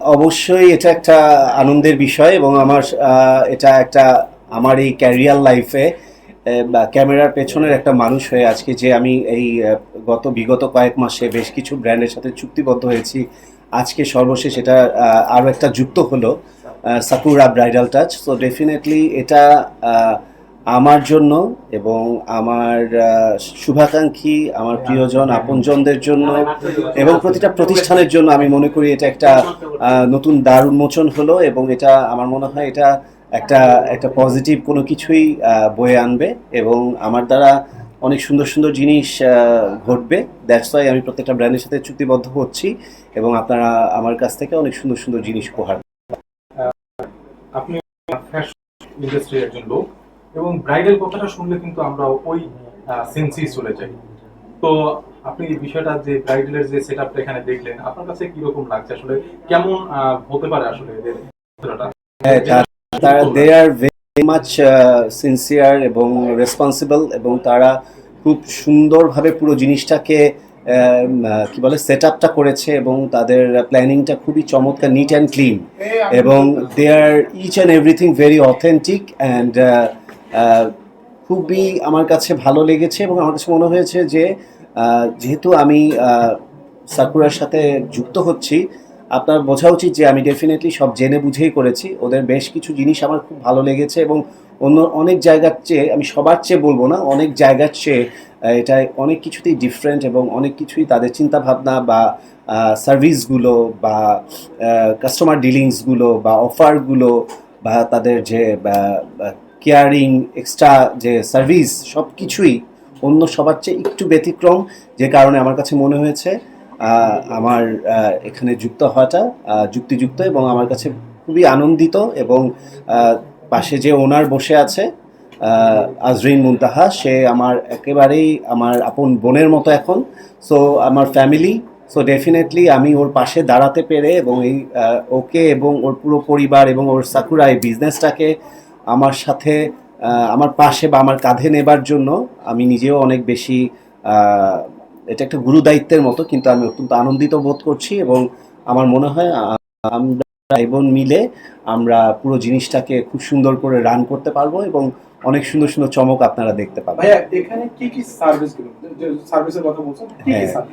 অবশ্যই এটা একটা আনন্দের বিষয় এবং আমার এটা একটা আমার এই ক্যারিয়ার লাইফে বা ক্যামেরার পেছনের একটা মানুষ হয়ে আজকে যে আমি এই গত বিগত কয়েক মাসে বেশ কিছু ব্র্যান্ডের সাথে চুক্তিবদ্ধ হয়েছি। আজকে সর্বশেষ এটা আরও একটা যুক্ত হলো Sakura bridal touch so definitely এটা আমার জন্য এবং আমার শুভাকাঙ্ক্ষী, আমার প্রিয়জন, আপনজনদের জন্য এবং প্রতিটা প্রতিষ্ঠানের জন্য আমি মনে করি এটা একটা নতুন দ্বার উন্মোচন হলো এবং এটা আমার মনে হয় এটা একটা একটা পজিটিভ কোনো কিছুই বয়ে আনবে এবং আমার দ্বারা অনেক সুন্দর সুন্দর জিনিস ঘটবে। দ্যাটস ওয়াই আমি প্রত্যেকটা ব্র্যান্ডের সাথে চুক্তিবদ্ধ হচ্ছি এবং আপনারা আমার কাছ থেকে অনেক সুন্দর সুন্দর জিনিস উপহার আপনি একজন লোক। এবং ব্রাইডাল কথাটা শুনলে কিন্তু আমরা ওই সেন্সেই চলে যাই। তো আপনি এই বিষয়টা যে ব্রাইডালের যে সেট আপটা এখানে দেখলেন আপনার কাছে কীরকম লাগছে? আসলে কেমন হতে পারে আসলে এদের? হ্যাঁ, তারা they are very much sincere এবং রেসপন্সিবল এবং তারা খুব সুন্দরভাবে পুরো জিনিসটাকে কি বলে সেট আপটা করেছে এবং তাদের প্ল্যানিংটা খুবই চমৎকার নিট অ্যান্ড ক্লিন এবং they are each and everything very authentic and খুবই আমার কাছে ভালো লেগেছে এবং আমার কাছে মনে হয়েছে যে যেহেতু আমি সাকুরার সাথে যুক্ত হচ্ছি আপনার বোঝা উচিত যে আমি ডেফিনেটলি সব জেনে বুঝেই করেছি। ওদের বেশ কিছু জিনিস আমার খুব ভালো লেগেছে এবং অন্য অনেক জায়গার চেয়ে আমি সবার চেয়ে বলব না অনেক জায়গার চেয়ে আহ, এটা অনেক কিছুতেই ডিফারেন্ট এবং অনেক কিছুই তাদের চিন্তাভাবনা বা সার্ভিসগুলো বা কাস্টমার ডিলিংসগুলো বা অফারগুলো বা তাদের যে কেয়ারিং এক্সট্রা যে সার্ভিস সব কিছুই অন্য সবার চেয়ে একটু ব্যতিক্রম, যে কারণে আমার কাছে মনে হয়েছে আমার এখানে যুক্ত হওয়াটা যুক্তিযুক্ত এবং আমার কাছে খুবই আনন্দিত এবং পাশে যে ওনার বসে আছে আজরিন মুনতাহা, সে আমার একেবারেই আমার আপন বোনের মতো এখন। সো আমার ফ্যামিলি সো ডেফিনেটলি আমি ওর পাশে দাঁড়াতে পেরে এবং এই ওকে এবং ওর পুরো পরিবার এবং ওর সাকুরা এই বিজনেসটাকে আমার সাথে আমার পাশে বা আমার কাঁধে নেবার জন্য আমি নিজেও অনেক বেশি এটা একটা গুরু দায়িত্বের মতো কিন্তু আমি অত্যন্ত আনন্দিত বোধ করছি এবং আমার মনে হয় আমরা বোন মিলে আমরা পুরো জিনিসটাকে খুব সুন্দর করে রান করতে পারব এবং অনেক সুন্দর সুন্দর চমক আপনারা দেখতে পাবেন। এখানে কি কি সার্ভিস সার্ভিসের কথা বলছেন কি কি হ্যাঁ।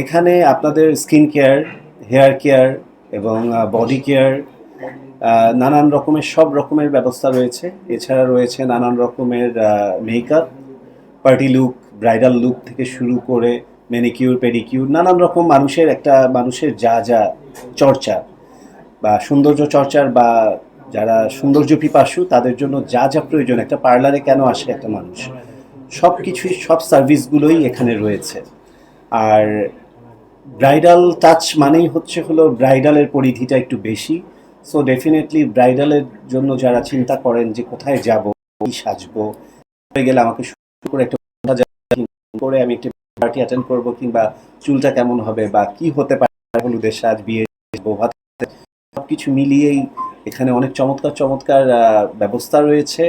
এখানে আপনাদের স্কিন কেয়ার হেয়ার কেয়ার এবং বডি কেয়ার নানান রকমের, সব রকমের ব্যবস্থা রয়েছে। এছাড়া রয়েছে নানান রকমের makeup party look bridal look থেকে শুরু করে ম্যানিকিউর পেডিকিউর নানান রকম মানুষের একটা, মানুষের যা যা চর্চা বা সৌন্দর্য চর্চার বা যারা সৌন্দর্য পিপাসু, তাদের জন্য যা যা প্রয়োজন, একটা পার্লারে কেন আসে একটা মানুষ? সব কিছুই সব সার্ভিসগুলোই এখানে রয়েছে। আর ব্রাইডাল টাচ মানেই হচ্ছে হলো ব্রাইডালের পরিধিটা একটু বেশি। সো ডেফিনেটলি ব্রাইডালের জন্য যারা চিন্তা করেন যে কোথায় যাব, কি সাজবো গেলে আমাকে সুন্দর করে একটা করে আমি একটি পার্টি অ্যাটেন্ড করব কিংবা চুলটা কেমন হবে বা কি হতে পারে, হলুদের সাজ বিয়ে সব কিছু মিলিয়েই এখানে অনেক চমৎকার চমৎকার ব্যবস্থা রয়েছে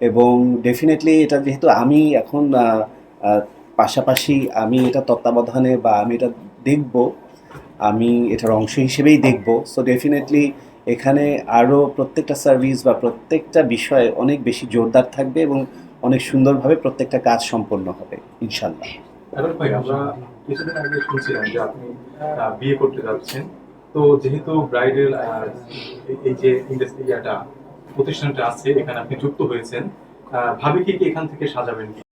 এবং ডেফিনেটলি এটা যেহেতু আমি এখন পাশাপাশি আমি এটা তত্ত্বাবধানে বা আমি এটা দেখব, আমি এটার অংশ হিসেবেই দেখব। সো ডেফিনেটলি এখানে আরও প্রত্যেকটা সার্ভিস বা প্রত্যেকটা বিষয়ে অনেক বেশি জোরদার থাকবে এবং অনেক সুন্দরভাবে প্রত্যেকটা কাজ সম্পন্ন হবে ইনশাল্লাহ ভাই আমরা কিছুদিন আগে শুনছিলাম যে আপনি বিয়ে করতে যাচ্ছেন। তো যেহেতু ব্রাইডাল এই যে ইন্ডাস্ট্রিয়াটা প্রতিষ্ঠানটা আছে এখানে আপনি যুক্ত হয়েছেন আহ, ভাবি কি কি এখান থেকে সাজাবেন? কি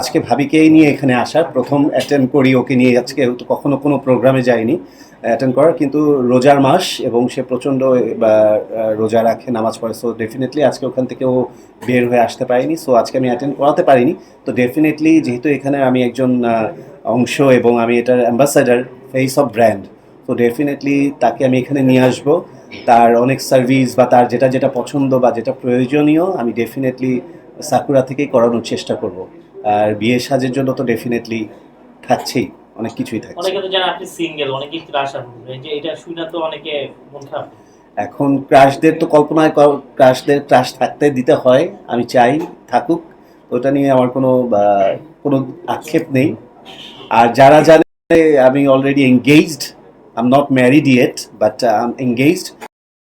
আজকে ভাবিকেই নিয়ে এখানে আসার প্রথম অ্যাটেন্ড করি ওকে নিয়ে আজকে কখনো কোনো প্রোগ্রামে যাইনি। অ্যাটেন্ড করার, কিন্তু রোজার মাস এবং সে প্রচণ্ড রোজা রাখে, নামাজ পড়ে। সো ডেফিনেটলি আজকে ওখান থেকে ও বের হয়ে আসতে পারিনি। সো আজকে আমি অ্যাটেন্ড করাতে পারিনি। তো ডেফিনেটলি যেহেতু এখানে আমি একজন অংশ এবং আমি এটার অ্যাম্বাসাডার ফেস অফ ব্র্যান্ড তো ডেফিনেটলি তাকে আমি এখানে নিয়ে আসব। তার অনেক সার্ভিস বা তার যেটা যেটা পছন্দ বা যেটা প্রয়োজনীয়, আমি ডেফিনেটলি সাকুরা থেকেই করানোর চেষ্টা করব। আর বিয়ে সাজের জন্য তো ডেফিনেটলি থাকছেই অনেক কিছুই থাকে অনেকে তো জানেন আপনি সিঙ্গেল অনেকে ক্রাশ আশা যে এটা শুনে তো অনেকে মন খারাপ এখন ক্রাশদের তো কল্পনায় ক্রাশদের ক্রাশ থাকতে দিতে হয় আমি চাই থাকুক। ওটা নিয়ে আমার কোনো কোনো আক্ষেপ নেই। আর যারা জানে আমি already engaged am not married yet but I am engaged.